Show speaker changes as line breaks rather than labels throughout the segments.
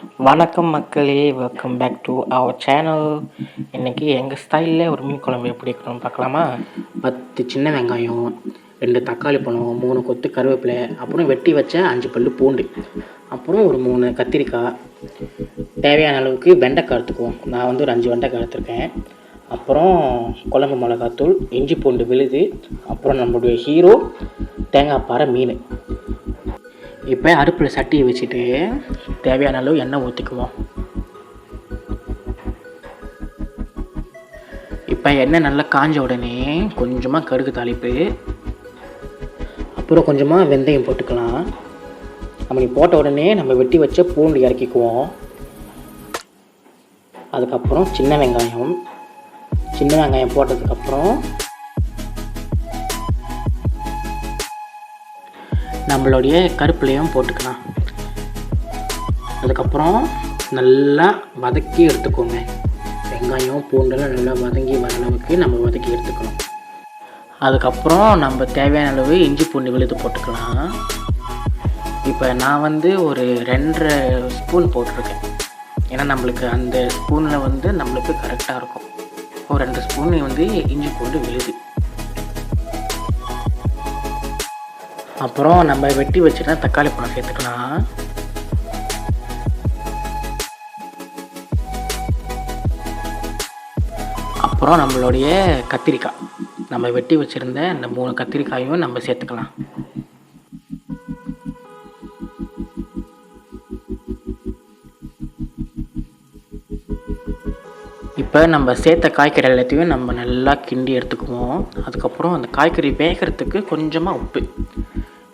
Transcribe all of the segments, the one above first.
வணக்கம் மக்களே welcome back to our channel இன்றைக்கி எங்கள் ஸ்டைலில் ஒரு மீன் குழம்பு எப்படி இருக்கணும்னு பார்க்கலாமா? பத்து சின்ன வெங்காயம் ரெண்டு தக்காளி பழம் மூணு கொத்து கருவேப்பிலை அப்புறம் வெட்டி வச்ச அஞ்சு பல் பூண்டு அப்புறம் ஒரு மூணு கத்திரிக்காய். தேவையான அளவுக்கு வெண்டைக்காய் எடுத்துக்குவோம். நான் வந்து ஒரு அஞ்சு வெண்டைக்காய் எடுத்திருக்கேன். அப்புறம் குழம்பு மிளகாத்தூள் இஞ்சி பூண்டு விழுது அப்புறம் நம்மளுடைய ஹீரோ தேங்காய் பாறை மீன். இப்போ அடுப்பில் சட்டியை வச்சுட்டு தேவையான அளவு எண்ணெய் ஊற்றிக்குவோம் இப்போ எண்ணெய் நல்லா காஞ்ச உடனே கொஞ்சமாக கடுகு தாளிப்பு அப்புறம் கொஞ்சமாக வெந்தயம் போட்டுக்கலாம். அப்படி போட்ட உடனே நம்ம வெட்டி வச்ச பூண்டு இறக்கிக்குவோம். அதுக்கப்புறம் சின்ன வெங்காயம் சின்ன வெங்காயம் போட்டதுக்கப்புறம் நம்மளுடைய கருப்புலையும் போட்டுக்கலாம். அதுக்கப்புறம் நல்லா வதக்கி எடுத்துக்கோங்க. வெங்காயம் பூண்டெல்லாம் நல்லா வதங்கி வர அளவுக்கு நம்ம வதக்கி எடுத்துக்கணும். அதுக்கப்புறம் நம்ம தேவையான அளவு இஞ்சி பூண்டு விழுது போட்டுக்கலாம். இப்போ நான் வந்து ஒரு ரெண்டரை ஸ்பூன் போட்டிருக்கேன். ஏன்னா நம்மளுக்கு அந்த ஸ்பூனில் வந்து நம்மளுக்கு கரெக்டாக இருக்கும். ஒரு ரெண்டு ஸ்பூன் வந்து இஞ்சி பூண்டு விழுது. அப்புறம் நம்ம வெட்டி வச்சுருந்தா தக்காளி பழம் சேர்த்துக்கலாம். அப்புறம் நம்மளுடைய கத்திரிக்காய். நம்ம வெட்டி வச்சுருந்த இந்த மூணு கத்திரிக்காயும் நம்ம சேர்த்துக்கலாம். இப்போ நம்ம சேர்த்த காய்கறி எல்லாத்தையும் நம்ம நல்லா கிண்டி எடுத்துக்குவோம். அதுக்கப்புறம் அந்த காய்கறி வேகிறதுக்கு கொஞ்சமாக உப்பு.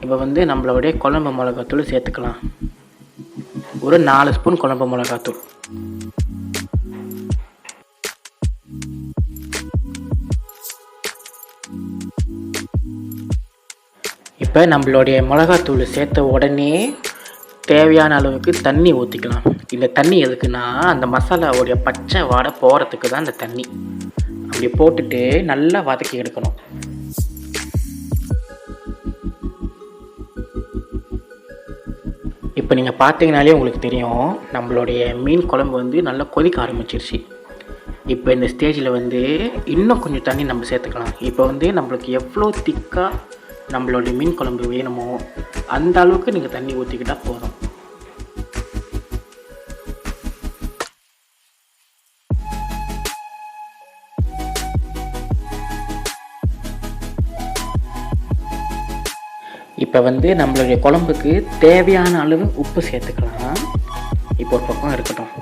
இப்போ வந்து நம்மளுடைய குழம்பு மிளகாத்தூள் சேர்த்துக்கலாம். ஒரு நாலு ஸ்பூன் குழம்பு மிளகாத்தூள். இப்போ நம்மளுடைய மிளகாத்தூள் சேர்த்த உடனே தேவையான அளவுக்கு தண்ணி ஊற்றிக்கலாம் இந்த தண்ணி எதுக்குன்னா அந்த மசாலாவுடைய பச்சை வாடை போகிறதுக்கு தான் இந்த தண்ணி. அப்படி போட்டுட்டு நல்லா வதக்கி எடுக்கணும். இப்போ நீங்கள் பார்த்தீங்கனாலே உங்களுக்கு தெரியும் நம்மளுடைய மீன் குழம்பு வந்து நல்லா கொதிக்க ஆரம்பிச்சிருச்சு. இப்போ இந்த ஸ்டேஜில் வந்து இன்னும் கொஞ்சம் தண்ணி நம்ம சேர்த்துக்கலாம். இப்போ வந்து நம்மளுக்கு எவ்வளோ திக்காக நம்மளுடைய மீன் குழம்பு வேணுமோ அந்த அளவுக்கு நீங்கள் தண்ணி ஊற்றிக்கிட்டால் போதும். இப்போ வந்து நம்மளுடைய குழம்புக்கு தேவையான அளவு உப்பு சேர்த்துக்கலாம். இப்போ ஒரு பக்கம் இருக்கட்டும்.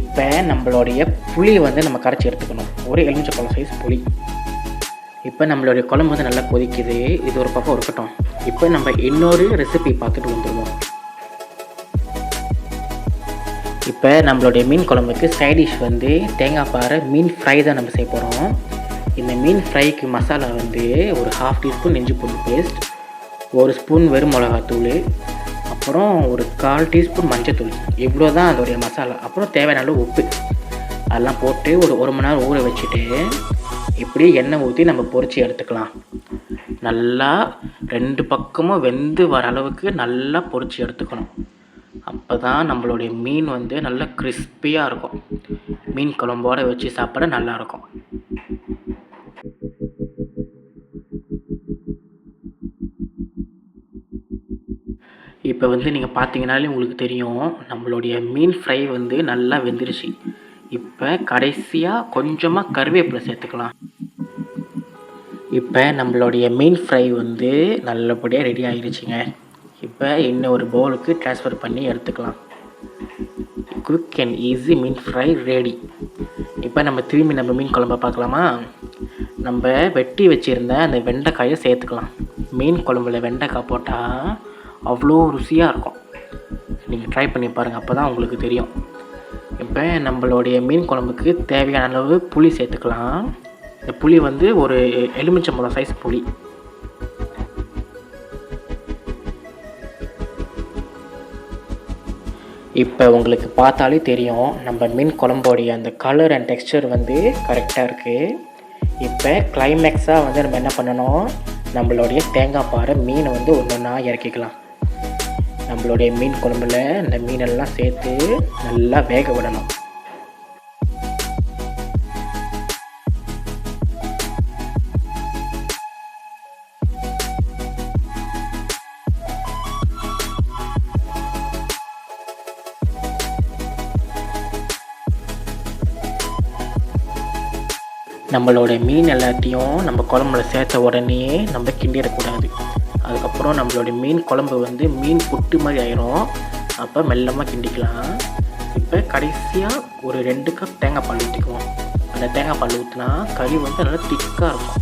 இப்போ நம்மளுடைய புளியை வந்து நம்ம கரைச்சி எடுத்துக்கணும். ஒரு எலுமிச்சை பழம் சைஸ் புளி. இப்போ நம்மளுடைய குழம்பு வந்து நல்லா கொதிக்குது. இது ஒரு பக்கம் இருக்கட்டும். இப்போ நம்ம இன்னொரு ரெசிபி பார்த்துட்டு வந்துடுவோம் இப்போ நம்மளுடைய மீன் குழம்புக்கு சைடிஷ் வந்து தேங்காய் பாறை மீன் ஃப்ரை தான் நம்ம செய்ய போகிறோம் இந்த மீன் ஃப்ரைக்கு மசாலா வந்து ஒரு ஹாஃப் டீஸ்பூன் நெஞ்சு பூண்டு பேஸ்ட் ஒரு ஸ்பூன் வெறும் மிளகாத்தூள் அப்புறம் ஒரு கால் டீஸ்பூன் மஞ்சத்தூள். இவ்வளோ தான் அதோடைய மசாலா. அப்புறம் தேவையான அளவு உப்பு. அதெல்லாம் போட்டு ஒரு ஒரு மணி நேரம் ஊற வச்சுட்டு இப்படியே எண்ணெய் ஊற்றி நம்ம பொறிச்சு எடுத்துக்கலாம். நல்லா ரெண்டு பக்கமும் வெந்து வர அளவுக்கு நல்லா பொறிச்சு எடுத்துக்கணும். அப்போ தான் நம்மளுடைய மீன் வந்து நல்லா கிறிஸ்பியாக இருக்கும். மீன் குழம்போடு வச்சு சாப்பிட நல்லாயிருக்கும் இப்போ வந்து நீங்கள் பார்த்தீங்கனாலே உங்களுக்கு தெரியும் நம்மளுடைய மீன் ஃப்ரை வந்து நல்லா வெந்துருச்சு. இப்போ கடைசியாக கொஞ்சமாக கருவேப்பிலை சேர்த்துக்கலாம். இப்போ நம்மளுடைய மீன் ஃப்ரை வந்து நல்லபடியாக ரெடி ஆகிடுச்சிங்க இப்போ இன்னும் ஒரு பவுலுக்கு ட்ரான்ஸ்ஃபர் பண்ணி எடுத்துக்கலாம். குவிக் அண்ட் ஈஸி மீன் ஃப்ரை ரெடி இப்போ நம்ம திரும்பி நம்ம மீன் குழம்ப பார்க்கலாமா? நம்ம வெட்டி வச்சுருந்த அந்த வெண்டைக்காயை சேர்த்துக்கலாம். மீன் குழம்புல வெண்டைக்காய் போட்டால் அவ்வளோ ருசியாக இருக்கும். நீங்கள் ட்ரை பண்ணி பாருங்கள் அப்போ தான் உங்களுக்கு தெரியும். இப்போ நம்மளுடைய மீன் குழம்புக்கு தேவையான அளவு புளி சேர்த்துக்கலாம். இந்த புளி வந்து ஒரு எலுமிச்சம்பழம் சைஸ் புளி. இப்போ உங்களுக்கு பார்த்தாலே தெரியும் நம்ம மீன் குழம்போடைய அந்த கலர் அண்ட் டெக்ஸ்சர் வந்து கரெக்டாக இருக்குது இப்போ கிளைமேக்ஸாக வந்து நம்ம என்ன பண்ணணும்? நம்மளுடைய தேங்காய் பாறை மீனை வந்து ஒன்று ஒன்றா இறக்கிக்கலாம். நம்மளுடைய மீன் குழம்புல இந்த மீனெல்லாம் சேர்த்து நல்லா வேக விடணும். நம்மளோட மீன் எல்லாத்தையும் நம்ம குழம்புல சேர்த்த உடனே நம்ம கிண்டிடக்கூடாது. அதுக்கப்புறம் நம்மளுடைய மீன் குழம்பு வந்து மீன் புட்டு மாதிரி ஆயிரும். அப்போ மெல்லமாக கிண்டிக்கலாம். இப்போ கடைசியாக ஒரு ரெண்டு கப் தேங்காய் பால் ஊற்றிக்குவோம் அந்த தேங்காய் பால் ஊற்றினா கறி வந்து நல்லா திக்காக இருக்கும்.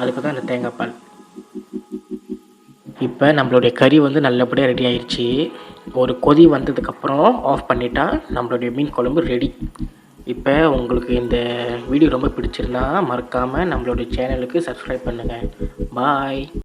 அதுக்கு தான் அந்த தேங்காய் பால். இப்போ நம்மளுடைய கறி வந்து நல்லபடியாக ரெடி ஆயிடுச்சு ஒரு கொதி வந்ததுக்கப்புறம் ஆஃப் பண்ணிட்டா நம்மளுடைய மீன் குழம்பு ரெடி இப்போ உங்களுக்கு இந்த வீடியோ ரொம்ப பிடிச்சிருந்தா மறக்காமல் நம்மளுடைய சேனலுக்கு சப்ஸ்கிரைப் பண்ணுங்கள் பாய்